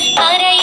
പോറ്റുവാനമ്മയുണ്ടേ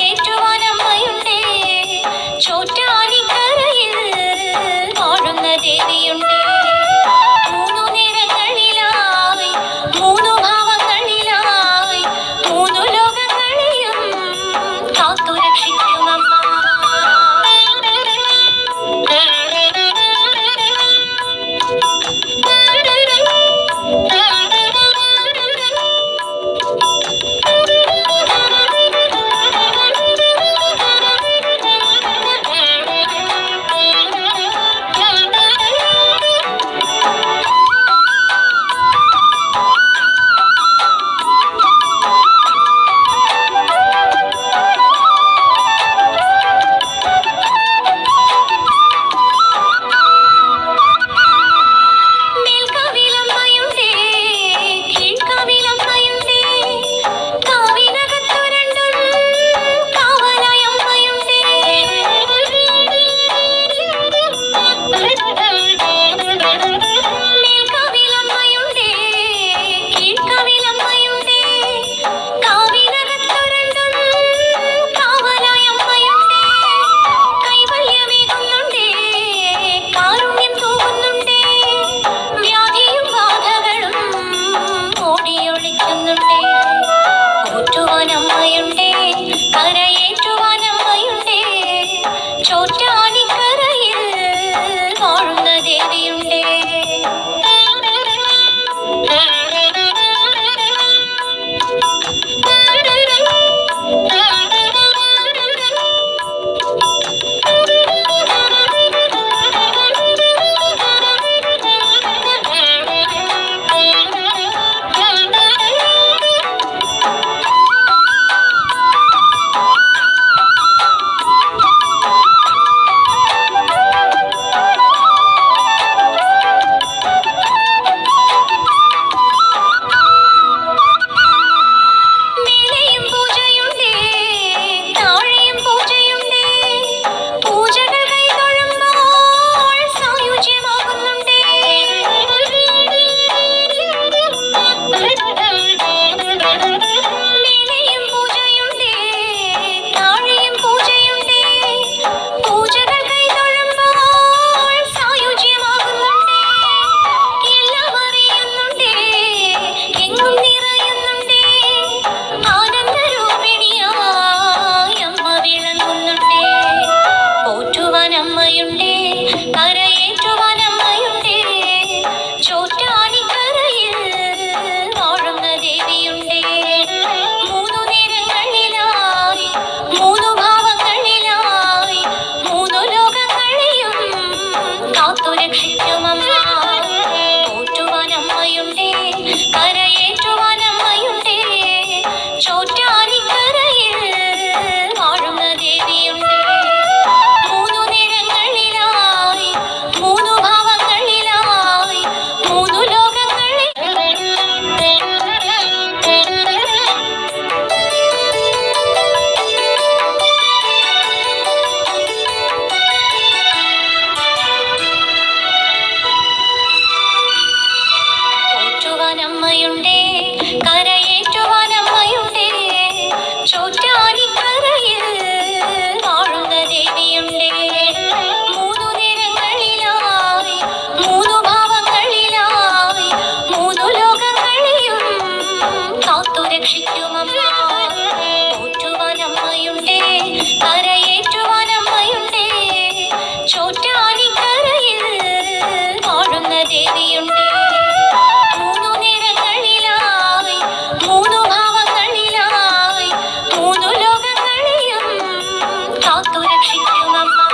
കാണുന്നുണ്ടേ കൂട്ടുവാനമ്മയുണ്ടേ കരയെ ഓർമ്മയുണ്ട് を取らしたよマ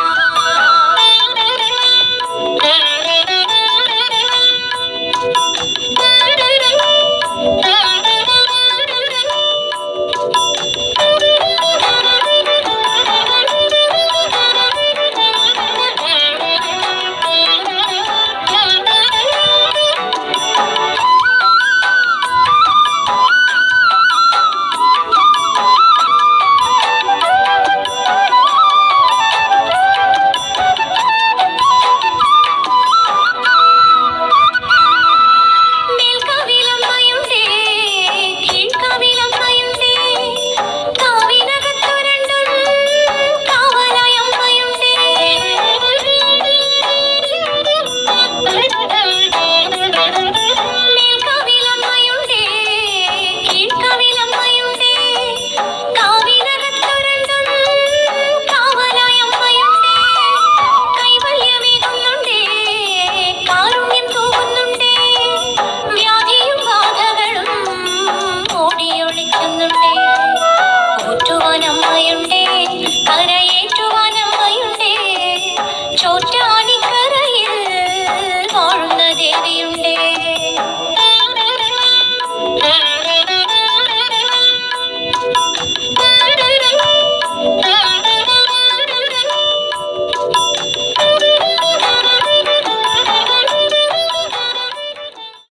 തായുണ്ടേ കരയേറ്റുവാനമ്മയുണ്ടേ ചോറ്റാ